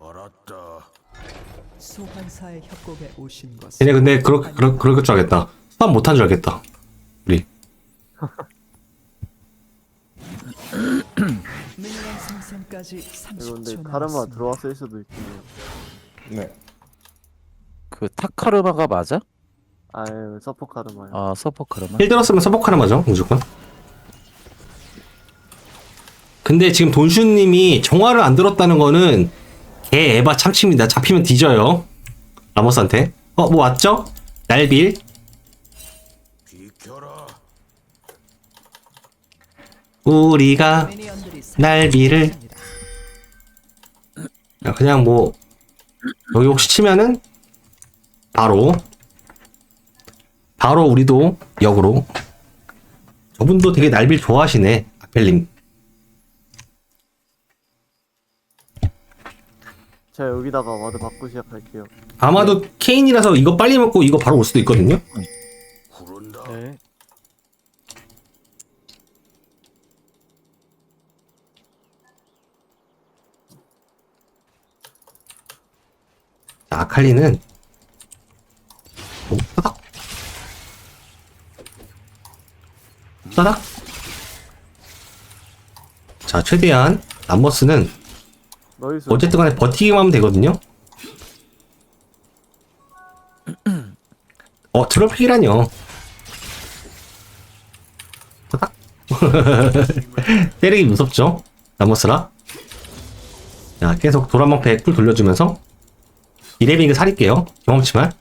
알았다. 소환사의 협곡에 오신 것을 얘네 근데 그럴 그럴 그럴 줄 알겠다. 수업 못한 줄 알겠다. 우리 미니언 생성까지 30초 카르마 남았습니다. 들어왔을 수도 있겠네요. 네. 그 타카르마가 맞아? 아유 서포 카르마요. 아 서퍼 카르마? 힐 들었으면 서포카는 맞아 무조건. 근데 지금 돈슈님이 정화를 안 들었다는 거는 개 에바 참칩니다. 잡히면 뒤져요. 라모스한테. 어 뭐 왔죠? 날빌. 우리가 날비를 그냥 뭐 여기 혹시 치면은 바로 바로 우리도 역으로 저분도 되게 날빌 좋아하시네 아펠님 제가 여기다가 와드 받고 시작할게요. 아마도 케인이라서 이거 빨리 먹고 이거 바로 올 수도 있거든요. 네. 자, 아칼리는 오, 따닥 따닥 자 최대한 람머스는 너희수. 어쨌든 간에 버티기만 하면 되거든요. 어, 트로픽이라뇨. 따닥. 때리기 무섭죠? 나머스라. 자, 계속 도란방패 쿨 돌려주면서 이레빙을 살릴게요. 경험치만.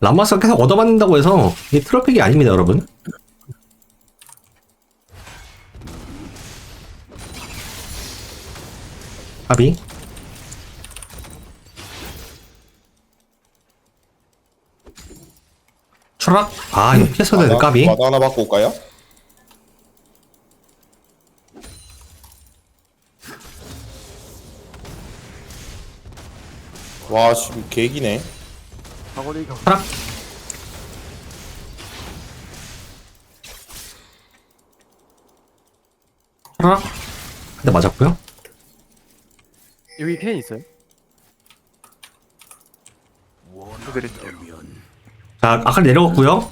람마스가 계속 얻어맞는다고 해서 이게 트로픽이 아닙니다, 여러분. 까비? 추락? 아 이거 피했어야 되는데 까비? 와드 하나 받고 올까요? 와, 씨, 개기네. 추락? 추락? 한대 맞았고요 여기 캔 있어요? 원한다면 자 아칼리 내려갔고요.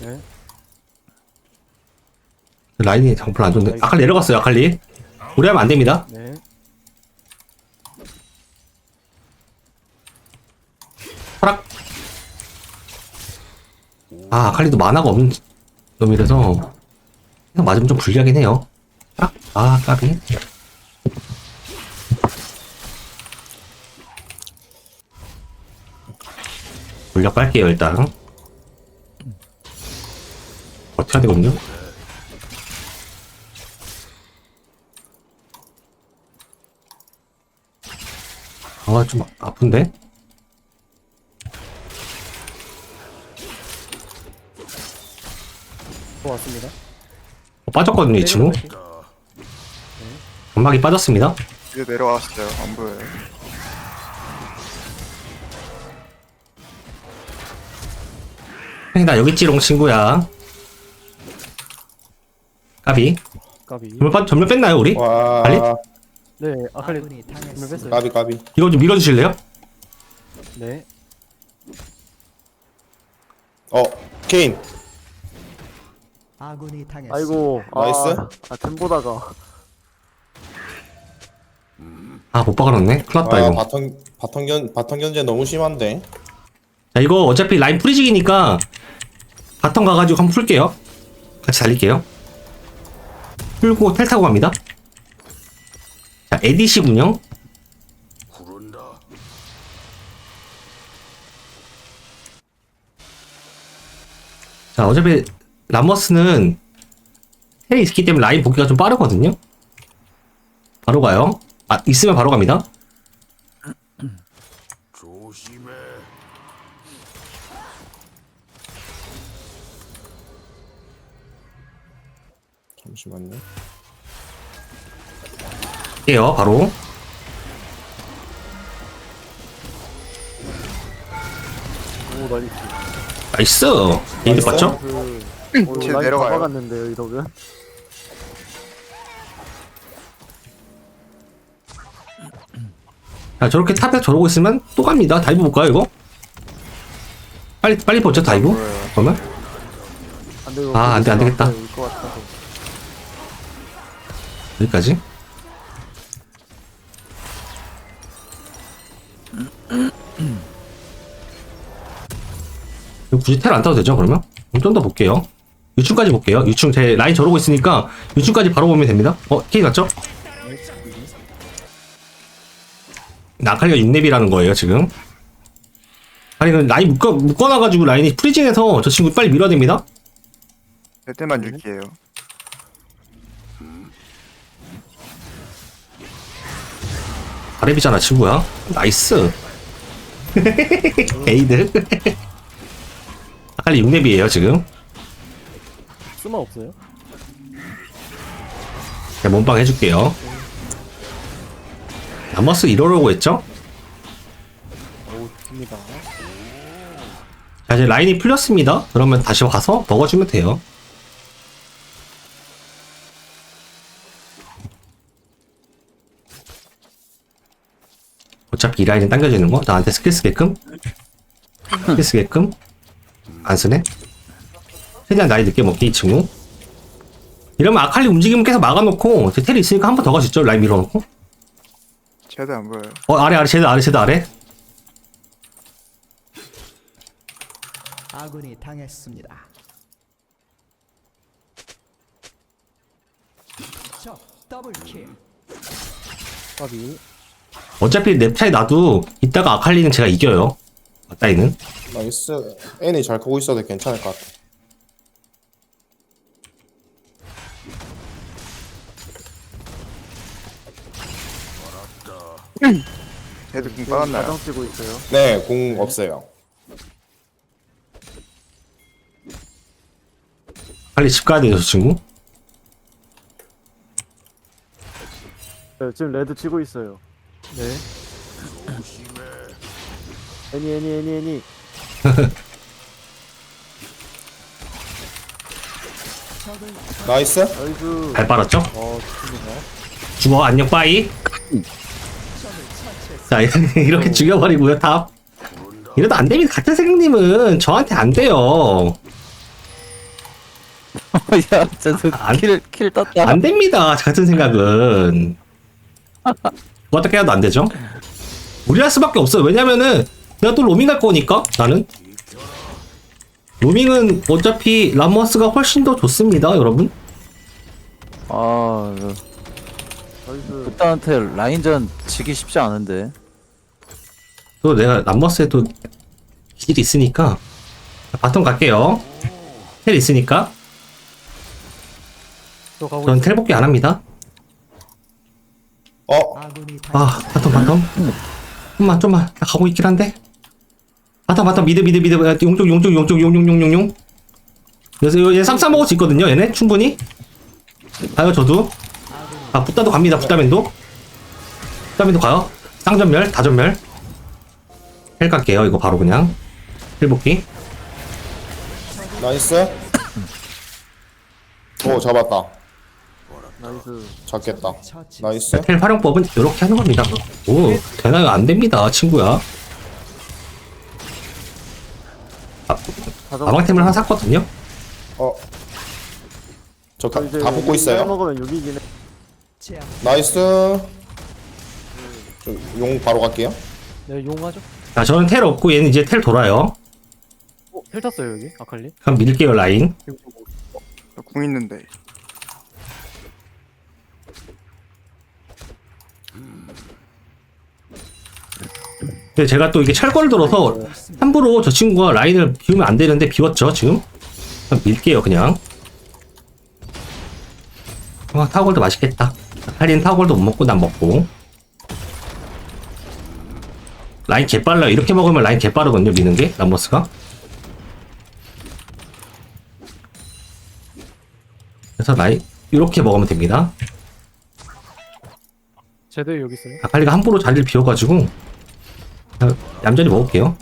네. 라인이 정말 안 좋은데. 아칼리 내려갔어요 아칼리. 우리 하면 안 됩니다. 네. 추락. 아 아칼리도 만화가 없는 놈이라서. 그냥 맞으면 좀 불리하긴 해요. 추락 아 까비 물력 깔게요 일단 버텨야 되거든요 아 좀 아픈데 또 왔습니다. 어, 빠졌거든요 이 친구 연막이 빠졌습니다 이제 내려왔어요. 안 보여요. 형이 나 여기 찌롱 친구야 까비 까비. 빠, 전멸 뺐나요 우리? 와, 빨리? 네. 아칼리 아군이 당했습니다. 뺐어요. 까비, 까비. 이거 좀 밀어주실래요? 네. 어, 케인. 아군이 당했습니다. 아이고. 나이스. 아, 아 템 보다가. 아 못 박아놨네 큰일 났다 아, 이거 바텀, 바텀 견, 바텀 견제 너무 심한데. 자 이거 어차피 라인 프리직이니까 바텀 가가지고 한번 풀게요. 같이 달릴게요. 풀고 텔 타고 갑니다. 자 에디시군요 구른다. 자 어차피 라머스는 텔이 있기 때문에 라인 보기가 좀 빠르거든요. 바로 가요. 아 있으면 바로 갑니다 잠시만요. 할게요 바로 오 나이스. 나이스 게이드 봤죠? 그 오, 쟤 라인 내려가요. 잡아갔는데요 이덕은. 자, 저렇게 탑에 저러고 있으면 또 갑니다. 다이브 볼까요, 이거? 빨리, 빨리 보죠, 다이브. 보여요. 그러면? 안 돼 이거. 아, 안 돼, 안 되겠다. 올것 같아서. 여기까지. 굳이 텔 안 타도 되죠, 그러면? 좀 더 볼게요. 유충까지 볼게요. 유충 제 라인 저러고 있으니까 유충까지 바로 보면 됩니다. 어, 케이 맞죠? 나칼리가 6렙이라는 거예요, 지금. 아니, 그 라인 묶어, 묶어놔가지고 라인이 프리징해서 저 친구 빨리 밀어야 됩니다. 될 때만 줄게요. 아랩이잖아, 친구야. 나이스. 에이드. 아칼리 6렙이에요, 지금. 쓸모 없어요? 제가 몸빵 해줄게요. 남머스 이러려고 했죠? 오 좋습니다. 자, 이제 라인이 풀렸습니다. 그러면 다시 와서 먹어주면 돼요. 어차피 이 라인은 당겨지는 거 나한테 스킬 쓰게끔 스킬 쓰게끔 안 쓰네 최대한 나이 늦게 먹기 이 친구 이러면 아칼리 움직임을 계속 막아놓고 제 텔이 있으니까 한 번 더 가시죠 라인 밀어놓고 쟤도 안 보여요. 어 아래 아래 쟤도 아래 쟤도 아래 아군이 당했습니다. 적 더블킬. 까비. 어차피 랩 차이 나도 이따가 아칼리는 제가 이겨요 따이는 나이스. 애니 잘 크고 있어도 괜찮을 것 같아. 쟤도 궁 지금 빠졌나요? 가정 쓰고 있어요. 네, 공 없어요. 빨리 집 가야 돼요 저 친구 네, 지금 레드 치고 있어요. 네. 애니 애니 애니 애니. 나이스. 나이스. 잘 빨았죠? 어. 죽어 안녕 빠이 자 이렇게 죽여버리고요 탑 이래도 안 됩니다 같은 생님은 저한테 안 돼요 야, 쟤도 안- 킬, 킬 떴다. 안 됩니다 같은 생각은 어떻게 해도 안 되죠? 무리할 수밖에 없어요. 왜냐면은 내가 또 로밍 갈 거니까 나는. 로밍은 어차피 라머스가 훨씬 더 좋습니다 여러분. 아. 부타한테 라인전 지기 쉽지 않은데. 또 내가 람버스에도 기질이 있으니까. 바텀 갈게요. 텔 있으니까. 가고 전 있어요. 텔 복귀 안 합니다 어, 아 바텀 바텀? 좀만 좀만. 나 가고 있긴 한데. 바텀 바텀. 미드 미드 미드. 야, 용쪽 용쪽 용쪽 용용용용용. 그래서 얘 쌈싸 먹을 수 있거든요 얘네? 충분히? 가요 저도. 아 붓다도 갑니다 붓다맨도. 붓다맨도 가요. 쌍전멸 다전멸. 헬 갈게요 이거 바로 그냥. 헬 복귀 나이스. 오, 잡았다. 나이스. 잡겠다. 나이스. 텔 활용법은 이렇게 하는 겁니다 오 되나요 안 됩니다 친구야 가정. 가방템을 하나 샀거든요 어. 저 이제 다 붙고 잘 있어요. 먹으면 해. 나이스. 저용 바로 갈게요. 네 용하죠. 자 저는 텔 없고 얘는 이제 텔 돌아요 어, 텔 탔어요 여기 아칼리. 그럼 밀게요 라인 저궁 있는데. 근데 제가 또 이게 철거를 들어서 함부로 저 친구가 라인을 비우면 안 되는데 비웠죠 지금? 그냥 밀게요 그냥. 와 타워골도 맛있겠다. 할인 타워골도 못 먹고 난 먹고. 라인 개빨라요. 이렇게 먹으면 라인 개빠르거든요 미는 게 람버스가. 그래서 라인 이렇게 먹으면 됩니다 제대 여기 있어요. 아칼리가 함부로 자리를 비워가지고 얌전히 먹을게요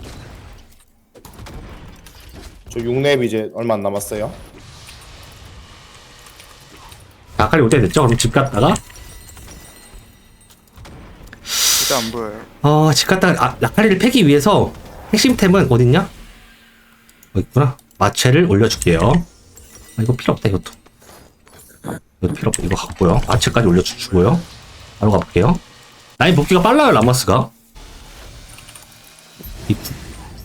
저 6렙 이제 얼마 안 남았어요. 아칼리 올 때 됐죠? 그럼 집 갔다가 제드 안 보여요. 어, 집 갔다가 아, 아칼리를 패기 위해서 핵심템은 어딨냐? 어 있구나. 마체를 올려줄게요. 아, 이거 필요 없다 이것도. 이거 필요 없다. 이거 갖고요. 마체까지 올려주고요. 바로 가볼게요. 라인 복귀가 빨라요 라마스가. 이 구,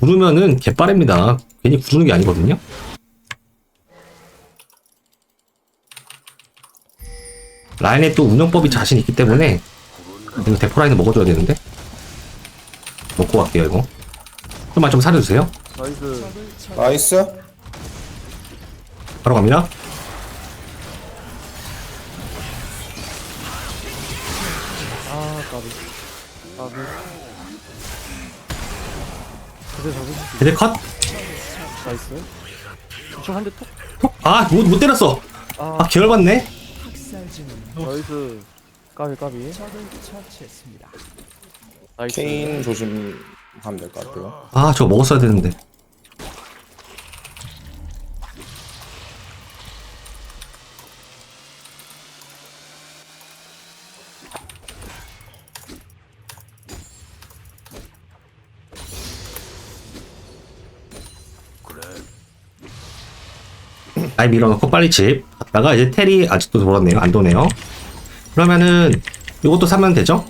구르면은 개빠릅니다. 괜히 구르는 게 아니거든요. 라인에 또 운영법이 자신 있기 때문에 이거 대포 라인을 먹어줘야 되는데 먹고 갈게요 이거 좀만 좀 살려주세요 나이스. 나이스. 바로 갑니다 까비. 까비. 그대 잡으실 수 이제 컷 있- 나이스. 저한대 톡. 아, 못, 못 때렸어. 아, 아, 계열 받네. 학살 중인 나이스. 까비, 까비. 나이스. 케인 조심하면 될 것 같아요. 아, 저거 먹었어야 되는데. 아이 밀어놓고 빨리 집 갔다가 이제 테리 아직도 돌았네요 안 도네요 그러면은 이것도 사면 되죠?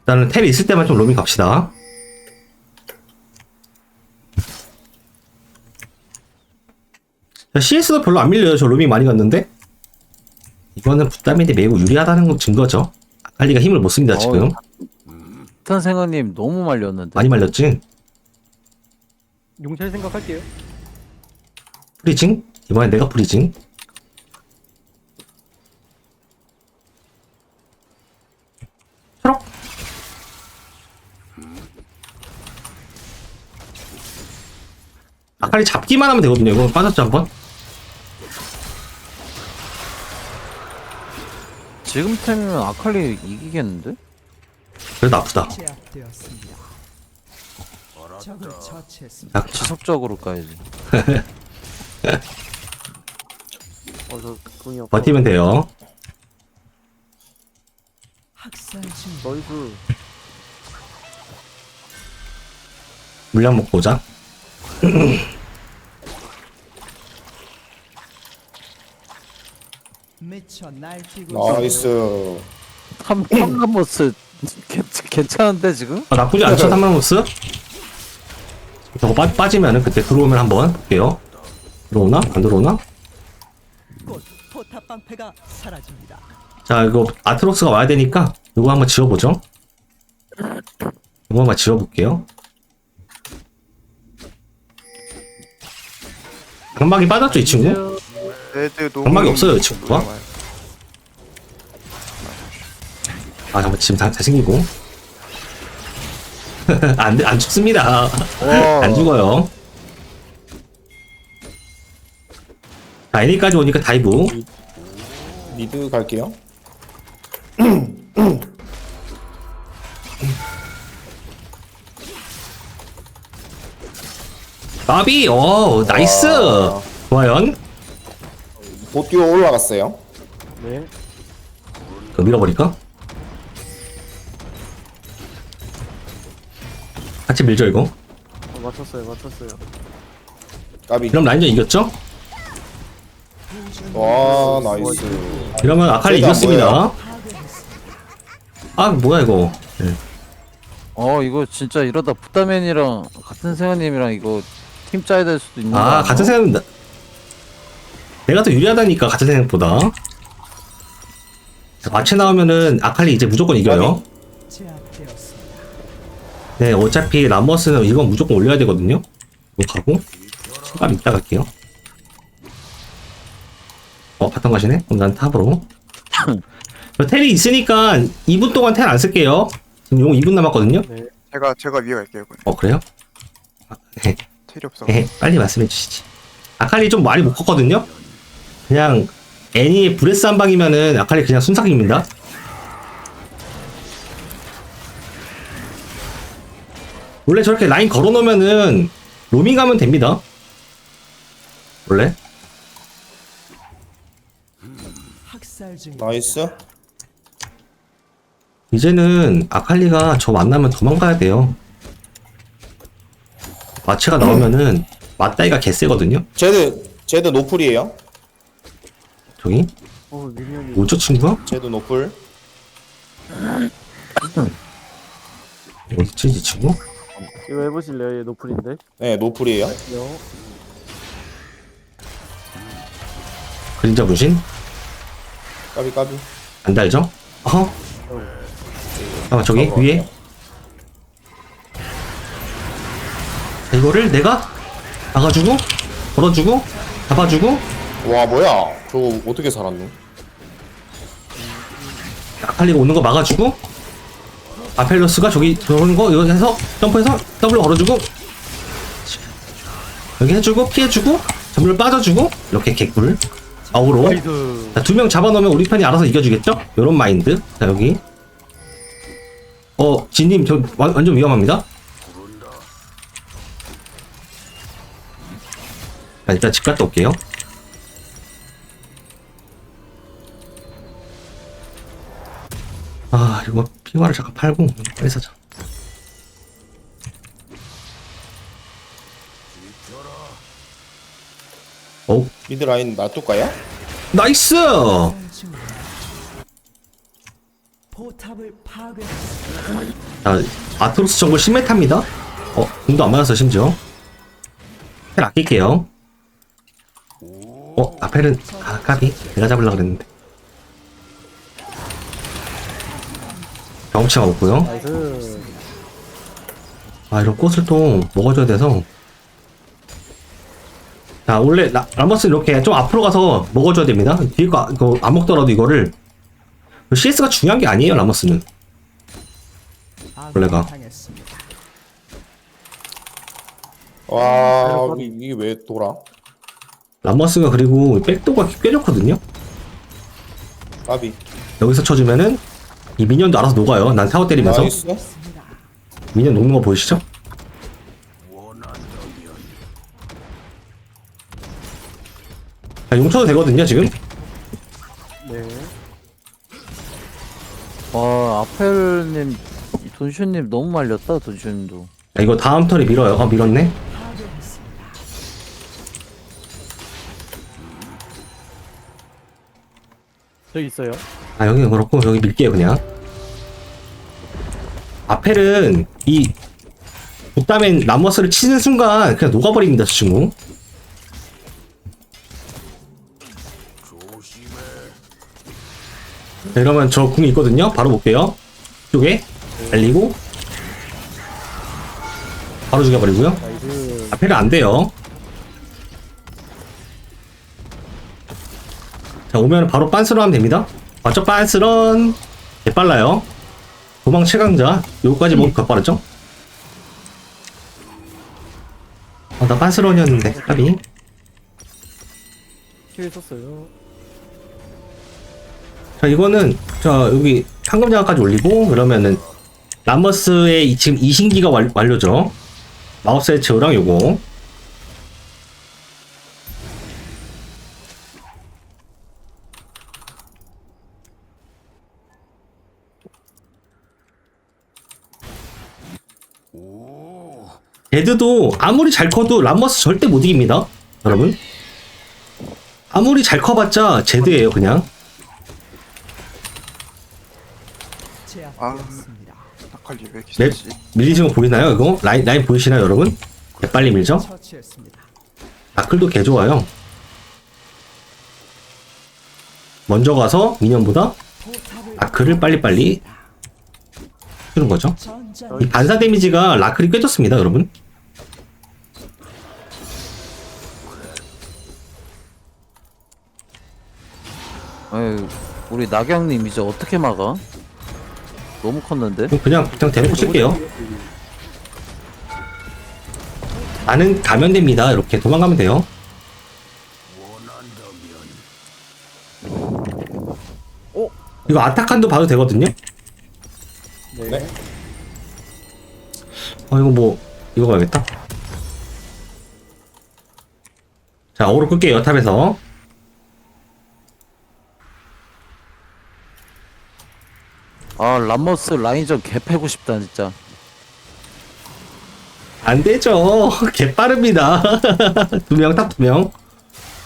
일단은 텔이 있을 때만 좀 로밍 갑시다. 자, CS도 별로 안 밀려요. 저 로밍 많이 갔는데. 이거는 부담인데 매우 유리하다는 건 증거죠. 아칼리가 힘을 못 씁니다, 지금. 탄 생각님 너무 말렸는데. 많이 말렸지? 용찰 생각할게요. 프리징? 이번엔 내가 프리징. 초록. 아칼리 잡기만 하면 되거든요. 이거 빠졌죠, 한번? 지금 템이면 아칼리 이기겠는데? 그래도 아프다. 제압되었습니다. 적을 처치했습니다. 약, 지속적으로 까야지. 어, 저 궁이 없어. 버티면 돼요. 학살 중 나이스. 물량 먹고 오자. 미쳐 날뛰고 나이스. 탐, 탐라모스 괜- 괜찮은데 지금? 아, 나쁘지 않죠, 삼만호스? 저거 빠, 빠지면은 그때 들어오면 한번 볼게요. 들어오나? 안 들어오나? 곧 포탑 방패가 사라집니다. 자, 이거 아트록스가 와야 되니까 이거 한번 지워보죠. 이거 한번 지워볼게요. 장막이 빠졌죠, 이 친구? 연막이 없어요, 이 친구가? 아, 잠깐 지금 다, 다 생기고. 안, 돼- 안 죽습니다. 안 죽어요. 자, 애니까지 오니까 다이브. 미드 갈게요. 나비, 오, 나이스! 와. 좋아요. 못 뛰어 올라갔어요. 네. 그거 밀어버릴까? 같이 밀죠, 이거. 어, 맞췄어요, 맞췄어요. 까비. 이러면 라인전 이겼죠? 와, 나이스. 이러면 아칼리 이겼습니다. 아, 뭐야, 이거. 네. 어 이거 진짜 이러다 부타맨이랑 같은 생각님이랑 이거 팀 짜야 될 수도 있는 거 아? 같은 생각, 나- 내가 더 유리하다니까, 같은 생각보다. 자, 마체 나오면은 아칼리 이제 무조건 이겨요. 네, 어차피 람머스는 이건 무조건 올려야 되거든요. 이거 가고. 잠깐 이따 갈게요. 어, 바텀 가시네? 그럼 난 탑으로. 저 텔이 있으니까 2분 동안 텔 안 쓸게요. 지금 용 2분 남았거든요. 제가 제가 위에 갈게요. 그럼. 어, 그래요? 아, 네. 텔이 없어. 네, 빨리 말씀해 주시지. 아칼리 좀 많이 못 컸거든요? 그냥 애니의 브레스 한 방이면은 아칼리 그냥 순삭입니다. 원래 저렇게 라인 걸어놓으면은 로밍 가면 됩니다. 원래. 나이스. 이제는 아칼리가 저 만나면 도망가야 돼요. 마체가 나오면은 맞다이가 개세거든요. 제드 제드 노플이에요. 저기 어 미니언이 뭐죠 친구야? 제드 노플. 어디지 이 친구? 이거 해보실래요? 얘 노플인데. 네 노플이에요. 요. 그림자 분신 까비 까비. 안 달죠? 어? 아 저기 위에 자, 이거를 내가 막아주고 걸어주고 잡아주고 와 뭐야? 저거 어떻게 살았노? 아칼리가 오는 거 막아주고 아펠로스가 저기 저런 거 이거 해서 점프해서 더블로 걸어주고 여기 해주고 피해주고 전멸 빠져주고 이렇게 개꿀. 아우로. 두 명 잡아놓으면 우리 편이 알아서 이겨주겠죠? 요런 마인드. 자 여기. 어 진님 저 완- 완전 위험합니다. 자 일단 집 갔다 올게요 아 이거 피화를 잠깐 팔고 빨리 사자 오 미드 라인 놔둘까요? 나이스. 포탑을 파괴. 자, 아트로스 정글 심메타입니다. 어, 공도 안 맞았어, 심지어. 헬 아낄게요. 어, 아펠은, 아, 까비. 내가 잡으려고 그랬는데. 경치가 없고요 나이스. 아, 이런 꽃을 또 먹어줘야 돼서. 자, 원래, 라, 라머스 이렇게 좀 앞으로 가서 먹어줘야 됩니다. 뒤에 거, 이거 안 먹더라도 이거를. CS가 중요한 게 아니에요, 라머스는. 원래가. 와 이- 이게 왜 돌아? 라머스가 그리고 백도가 꽤 좋거든요. 까비. 여기서 쳐주면은 이 미니언도 알아서 녹아요. 난 타워 때리면서 나이스. 미니언 녹는 거 보이시죠? 자, 용쳐도 되거든요 지금. 네. 와 아펠님 돈슈님 너무 말렸다 돈슈님도 자, 이거 다음 턴에 밀어요. 어 밀었네. 저기 있어요. 아 여기는 그렇고 여기 밀게요 그냥. 아펠은 이 부다맨 라머스를 치는 순간 그냥 녹아버립니다 저 친구. 자, 이러면 저 궁이 있거든요. 바로 볼게요. 이쪽에 날리고 바로 죽여버리고요. 나이스. 아펠은 안 돼요. 자, 오면 바로 빤스런 하면 됩니다. 맞죠? 빤스런. 개 빨라요. 도망 최강자. 요거까지 먹으면 더 빠르죠? 아, 나 빤스런이었는데, 까비. 킬 썼어요. 자, 이거는, 자, 여기 황금장갑까지 올리고, 그러면은, 람머스의 이- 지금 이신기가 완, 완료죠. 마우스의 제어랑 요거. 데드도 아무리 잘 커도 람머스 절대 못 이깁니다. 여러분. 아무리 잘 커봤자 제드예요, 그냥. 왜 이렇게 맵 세지? 밀리시는 거 보이나요? 이거 라인 라인 보이시나요, 여러분? 네, 빨리 밀죠. 아클도 개 좋아요. 먼저 가서 미니언보다 아클을 빨리빨리 주는 거죠. 이 반사 데미지가 라클이 꽤 좋습니다, 여러분. 에이, 우리 낙양님 이제 어떻게 막아? 너무 컸는데 그냥 그냥 대놓고 칠게요. 나는 가면 됩니다. 이렇게 도망가면 돼요. 원한다면 이거 아타칸도 봐도 되거든요. 네. 네. 어 이거 뭐 이거 가야겠다. 자, 오로 끌게요, 탑에서. 아 람머스 라인전 개 패고 싶다 진짜 안 되죠. 개 빠릅니다. 두 명, 탑두 명.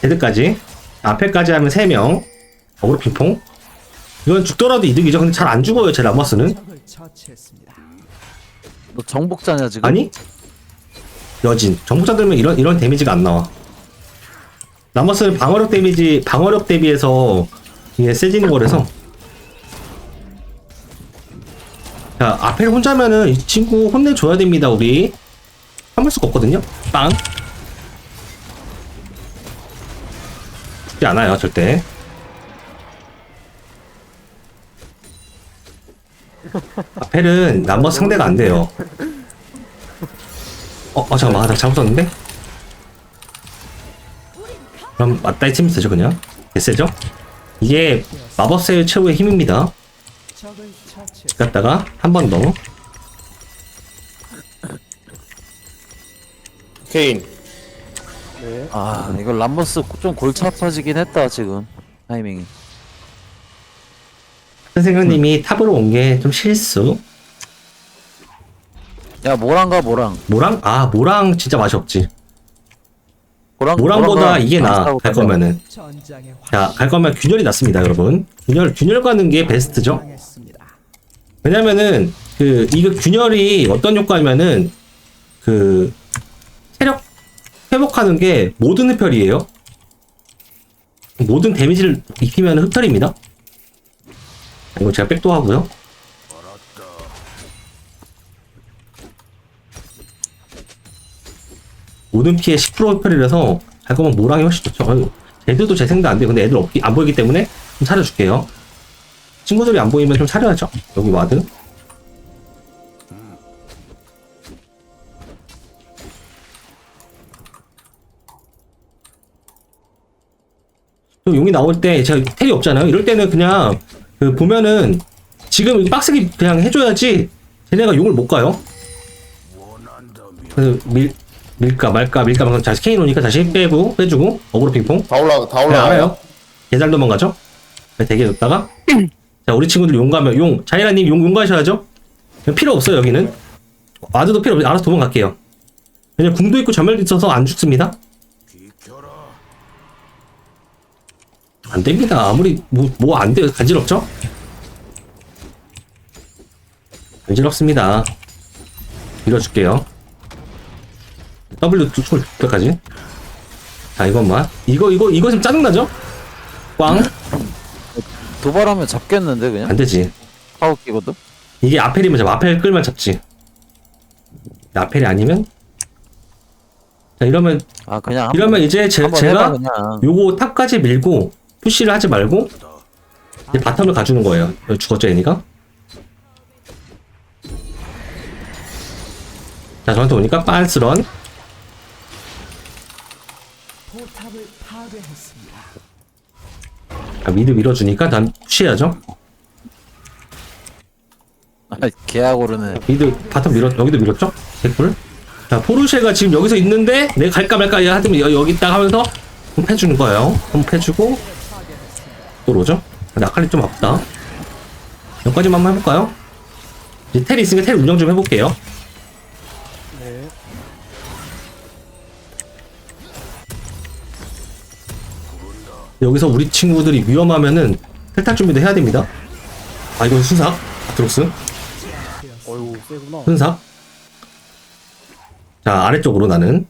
헤드까지. 앞에까지 하면 세 명. 어그로 핑퐁. 이건 죽더라도 이득이죠. 근데 잘 안 죽어요, 제 처치했습니다. 너 정복자냐 지금? 아니? 여진. 정복자 들면 이런, 이런 데미지가 안 나와. 라머스는 방어력 데미지, 방어력 대비해서 이게 세지는 거라서. 자, 앞에 혼자면은 이 친구 혼내줘야 됩니다, 우리. 참을 수가 없거든요? 빵. 죽지 않아요, 절대. 아펠은 남머스 상대가 안 돼요. 어, 어 잠깐만, 아, 나 잘못 썼는데? 그럼 맞다이 치면 되죠, 그냥? 됐세죠? 이게 마법사의 최후의 힘입니다. 처치. 갔다가 한 번 더. 케인. 네. 아 이거 람머스 좀 골치 아파지긴 했다 지금 타이밍이 선생님이 탑으로 온 게 좀 실수. 야 모랑가 모랑 모랑? 아, 모랑 진짜 맛이 없지. 모랑 모랑보다 이게 나아, 맛있다고 갈 하죠. 거면은. 전장의 자, 갈 거면 균열이 낫습니다, 여러분. 균열, 균열 가는 게 베스트죠? 왜냐면은, 그, 이거 균열이 어떤 효과냐면은, 그, 체력 회복하는 게 모든 흡혈이에요. 모든 데미지를 입히면 흡혈입니다. 이거 제가 백도 하고요. 모든 피해 10% 흡혈이라서 할 거면 모랑이 훨씬 좋죠. 애들도 재생도 안 돼. 근데 애들 없기, 안 보이기 때문에 좀 차려줄게요. 친구들이 안 보이면 좀 차려야죠. 여기 와드. 또 용이 나올 때 제가 텔이 없잖아요. 이럴 때는 그냥 그 보면은 지금 이 빡세게 그냥 해줘야지 쟤네가 용을 못 가요. 그래서 밀 밀까 말까 밀까 말까 다시 케인 오니까 다시 빼고 빼주고 어그로 핑퐁. 다 올라 다 네, 올라가요. 알아요. 개잘 도망가죠. 네, 대기해 뒀다가 자 우리 친구들 용 가면 용 자이라님 용, 용 가셔야죠. 필요 없어요 여기는. 와드도 필요 없어요. 알아서 도망갈게요. 왜냐면 궁도 있고 전멸도 있어서 안 죽습니다. 안 됩니다. 아무리 뭐 뭐 안 돼요. 간지럽죠? 간지럽습니다. 밀어줄게요. W 두까지. 자 이것만. 이거 이거 이거 좀 짜증나죠? 꽝. 도발하면 잡겠는데 그냥 안 되지. 파워 끼거든 이게 아펠이면 잡아. 아펠 끌만 잡지. 아펠이 아니면 자 이러면 아 그냥 한 이러면 이제 제, 한번 해봐 제가 그냥 요거 탑까지 밀고 푸시를 하지 말고 이제 바텀을 가주는 거예요. 여기 죽었죠, 애니가? 자, 저한테 오니까 빤스런. 포탑을 파괴했습니다. 아, 미드 밀어주니까 난 푸시해야죠. 아, 개하고르네 미드 바텀 밀었, 여기도 밀었죠? 개꿀. 자, 포르쉐가 지금 여기서 있는데 내가 갈까 말까 하더니 여- 여기 있다 하면서 한번 패주는 거예요. 한번 패주고 또 오죠? 근데 아칼리 좀 아프다. 여기까지만 한번 해볼까요? 이제 텔이 있으니까 텔 운영 좀 해볼게요. 여기서 우리 친구들이 위험하면은 탈탈 준비도 해야 됩니다. 아, 이건 순삭. 아트록스. 어이구 세구나. 순삭. 자, 아래쪽으로 나는.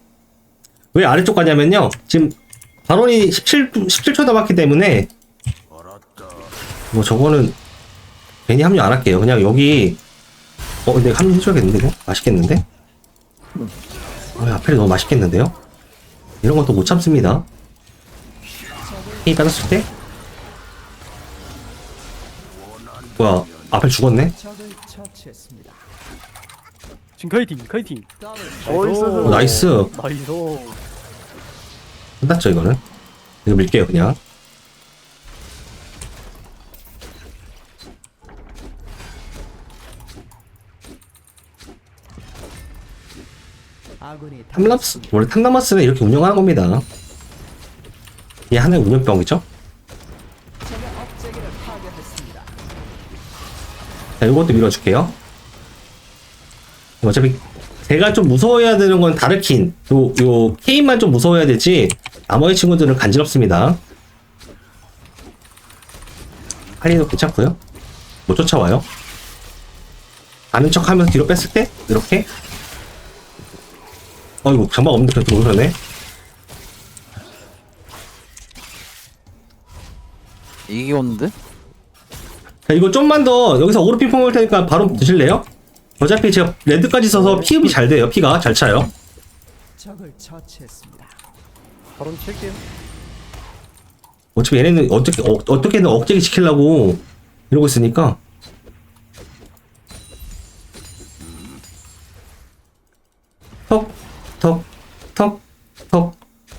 왜 아래쪽 가냐면요. 지금 발언이 17, 17초 남았기 때문에. 뭐 저거는 괜히 합류 안 할게요. 그냥 여기 어 근데 합류 해줘야겠는데 이거? 맛있겠는데? 어, 앞에 너무 맛있겠는데요? 이런 것도 못 참습니다. 힘 빠졌을 때? 뭐야 앞에 죽었네? 지금 카이팅 카이팅 어이스. 오, 나이스 나이스 끝났죠 이거는 이거 밀게요 그냥 탐람스 원래 탐람마스는 이렇게 운영하는 겁니다. 이게 하나의 운영병이죠. 자, 이것도 밀어줄게요. 어차피 제가 좀 무서워해야 되는 건 다르킨, 요, 요 케인만 좀 무서워해야 되지 나머지 친구들은 간지럽습니다. 할리도 괜찮고요. 못 쫓아와요. 아는 척 하면서 뒤로 뺐을 때 이렇게. 어이구 장막 없는데 그래도 들어오셨네. 이게 오는데? 자, 이거 좀만 더 여기서 오르핀 폼올 테니까 바로 드실래요? 어차피 제가 레드까지 써서 피흡이 잘 돼요. 피가 잘 차요. 적을 처치했습니다. 바로 칠게요. 어차피 얘네는 어떻게 어, 어떻게든 억제기 시키려고 이러고 있으니까 턱 턱 턱 턱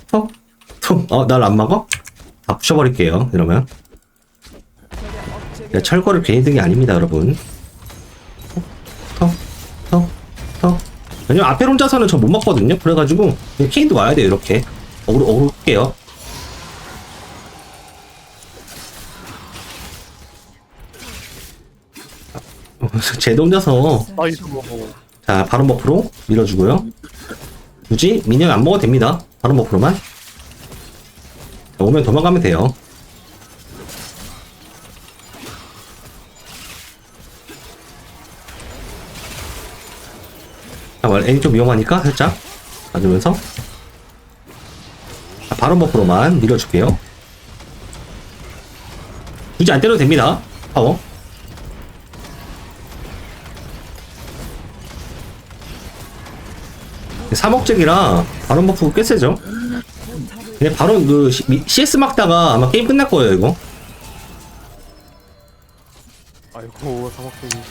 턱 턱 어 날 안 막어? 다 부셔버릴게요 이러면 적의 업체계 야, 철거를 괜히 든 게 아닙니다 여러분. 턱 턱턱턱 왜냐면 앞에 혼자서는 저못 막거든요. 그래가지고 케인도 와야 돼요 이렇게. 어그로 끌게요. 쟤도 혼자서. 자 바론 버프로 밀어주고요. 굳이 미니언 안 먹어도 됩니다. 바론 버프로만. 자, 오면 도망가면 돼요 애니 좀 위험하니까 살짝 놔주면서. 자, 바론 버프로만 밀어줄게요. 굳이 안 때려도 됩니다. 파워. 사목적이라 바론 버프 꽤 세죠? 그냥 바론 그 CS 막다가 아마 게임 끝날 거예요 이거. 아이고 사막쟁이.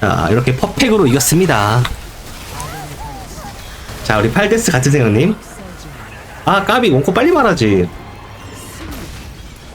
자 이렇게 퍼펙으로 이겼습니다 자 우리 팔데스 같은 생각님. 아 까비 원코 빨리 말하지